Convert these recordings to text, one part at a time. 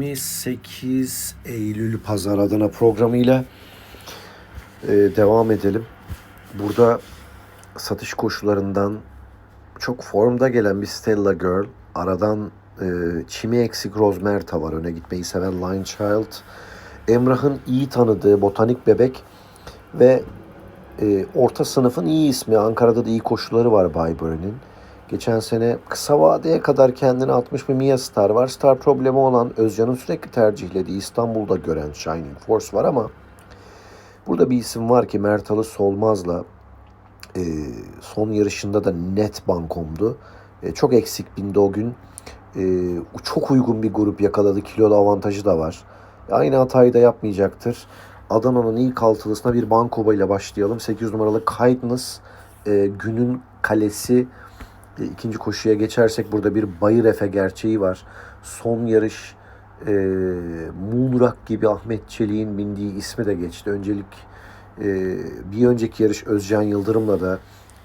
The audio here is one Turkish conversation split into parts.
28 Eylül Pazar Adana programıyla e, devam edelim. Burada satış koşullarından çok formda gelen bir Stella Girl. Aradan e, çimi eksik Rosmerta var. Öne gitmeyi seven Line Child. Emrah'ın iyi tanıdığı botanik bebek ve e, orta sınıfın iyi ismi. Ankara'da da iyi koşuları var Bayburun'un. Geçen sene kısa vadeye kadar kendini atmış bir Mia Star var. Star problemi olan Özcan'ın sürekli tercihlediği İstanbul'da gören Shining Force var ama burada bir isim var ki Mert Ali Solmaz'la e, son yarışında da net bankomdu. E, çok eksik bindi o gün. E, çok uygun bir grup yakaladı. Kilolu avantajı da var. Aynı hatayı da yapmayacaktır. Adana'nın ilk altılısına bir bankoba ile başlayalım. 8 numaralı Kindness e, günün kalesi. E, ikinci koşuya geçersek burada bir Bayır Efe gerçeği var. Son yarış e, Moonrock gibi Ahmet Çelik'in bindiği ismi de geçti. Öncelik e, bir önceki yarış Özcan Yıldırım'la da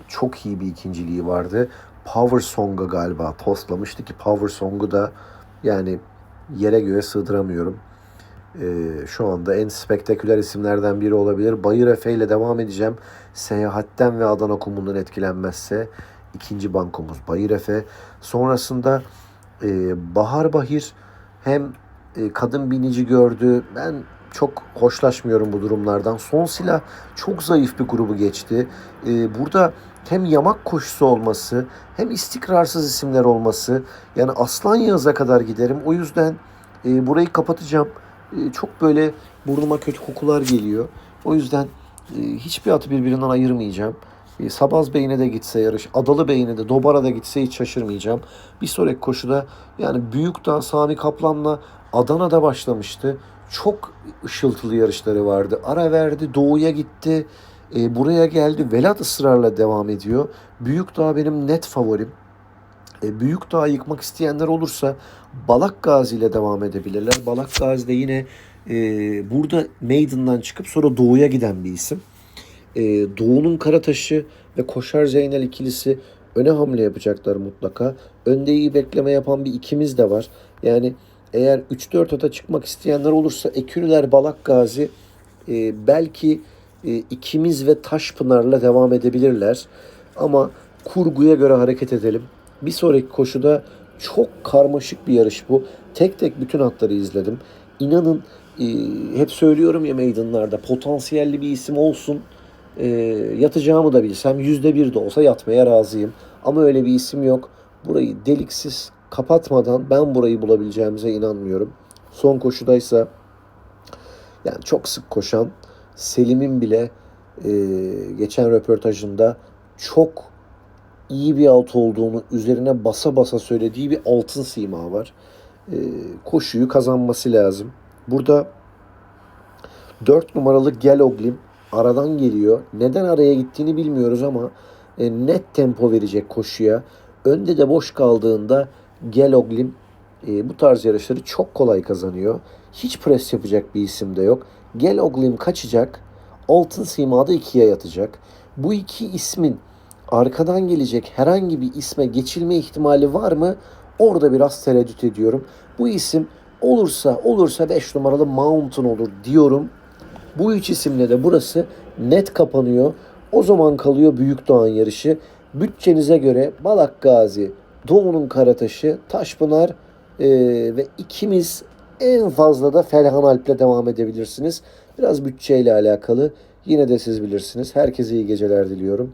çok iyi bir ikinciliği vardı. Power Song'a galiba toslamıştı ki Power Song'u da yani yere göğe sığdıramıyorum. Ee, şu anda en spektaküler isimlerden biri olabilir. Bayır Efe ile devam edeceğim. Seyahatten ve Adana kumundan etkilenmezse ikinci bankomuz Bayır Efe. Sonrasında e, Bahar Bahir hem e, kadın binici gördü. Ben çok hoşlaşmıyorum bu durumlardan. Son silah çok zayıf bir grubu geçti. E, burada hem yamak koşusu olması hem istikrarsız isimler olması yani Aslan Yağız'a kadar giderim. O yüzden e, burayı kapatacağım. E, çok böyle burnuma kötü kokular geliyor. O yüzden e, hiçbir atı birbirinden ayırmayacağım. E, Sabaz Bey'ine de gitse yarış, Adalı Bey'ine de, Dobara da gitse hiç şaşırmayacağım. Bir sonraki koşuda yani Büyükdağ Sami Kaplan'la Adana'da başlamıştı. Çok ışıltılı yarışları vardı. Ara verdi, Doğu'ya gitti. E, buraya geldi. Velat ısrarla devam ediyor. Büyükdağ benim net favorim. E, Büyükdağ yıkmak isteyenler olursa Balak Gazi ile devam edebilirler. Balak Gazi de yine e, burada Maiden'dan çıkıp sonra Doğu'ya giden bir isim. E, Doğu'nun Karataşı ve Koşar Zeynel ikilisi öne hamle yapacaklar mutlaka. Önde iyi bekleme yapan bir ikimiz de var. Yani eğer 3-4 ata çıkmak isteyenler olursa Ekürüler Balak Gazi e, belki e, ikimiz ve Taşpınar'la devam edebilirler. Ama kurguya göre hareket edelim. Bir sonraki koşuda çok karmaşık bir yarış bu. Tek tek bütün hatları izledim. İnanın e, hep söylüyorum ya meydanlarda potansiyelli bir isim olsun. E, yatacağımı da bilsem yüzde bir de olsa yatmaya razıyım. Ama öyle bir isim yok. Burayı deliksiz kapatmadan ben burayı bulabileceğimize inanmıyorum. Son koşudaysa yani çok sık koşan Selim'in bile e, geçen röportajında çok iyi bir alt olduğunu üzerine basa basa söylediği bir altın sima var. E, koşuyu kazanması lazım. Burada 4 numaralı Geloglim aradan geliyor. Neden araya gittiğini bilmiyoruz ama e, net tempo verecek koşuya. Önde de boş kaldığında Geloglim e, bu tarz yarışları çok kolay kazanıyor. Hiç pres yapacak bir isim de yok. Geloglim kaçacak. Altın Sima'da ikiye yatacak. Bu iki ismin arkadan gelecek herhangi bir isme geçilme ihtimali var mı? Orada biraz tereddüt ediyorum. Bu isim olursa olursa 5 numaralı Mountain olur diyorum. Bu üç isimle de burası net kapanıyor. O zaman kalıyor Büyük Doğan yarışı. Bütçenize göre Balak Gazi, Doğu'nun Karataşı, Taşpınar e, ve ikimiz en fazla da Felhan Alp'le devam edebilirsiniz. Biraz bütçeyle alakalı. Yine de siz bilirsiniz. Herkese iyi geceler diliyorum.